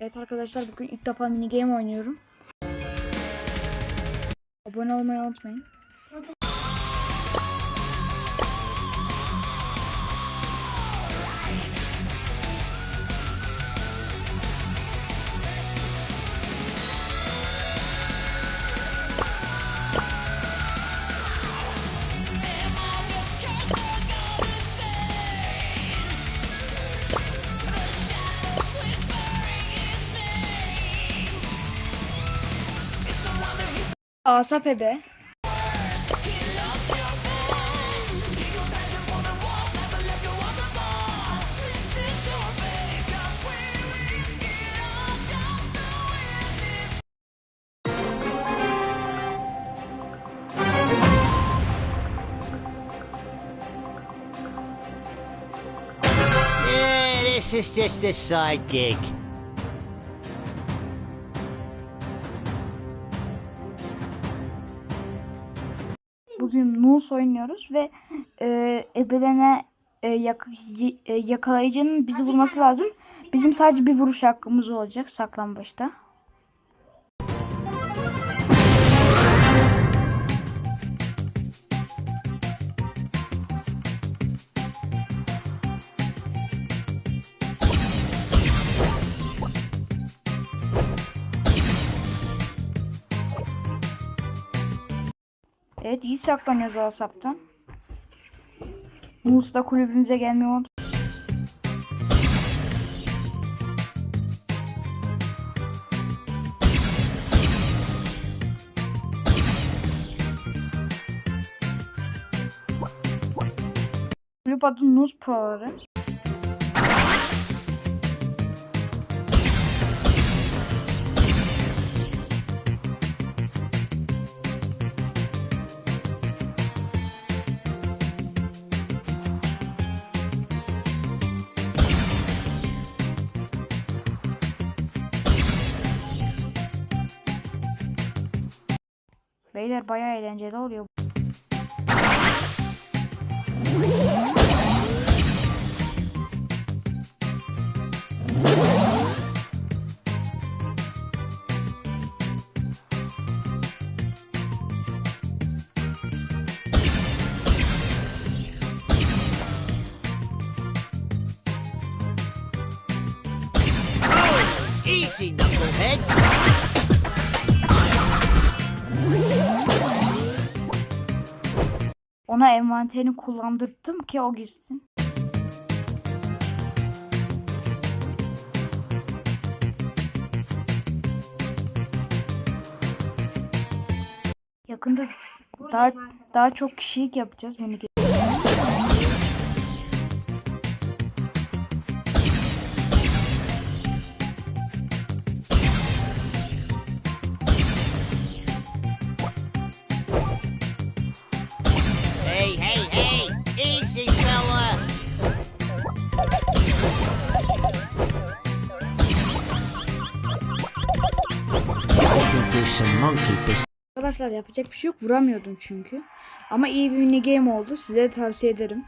Evet arkadaşlar bugün ilk defa mini game oynuyorum. Abone olmayı unutmayın. Asaf Ebe. This is just a side gig. Bugün Nus oynuyoruz ve e, ebelene e, yak- e, yakalayıcının bizi vurması lazım. Bizim sadece bir vuruş hakkımız olacak saklambaçta. Evet iyi saklanıyoruz Asap'tan. Nus da kulübümüze gelmiyor. Kulüp adı Nus Pro'ları. Beyler bayağı eğlenceli oluyor. Easy, knucklehead. Ona envanterini kullandırdım ki o gitsin. Yakında daha daha çok kişilik yapacağız mini Arkadaşlar yapacak bir şey yok. Vuramıyordum çünkü. Ama iyi bir mini game oldu. Size tavsiye ederim.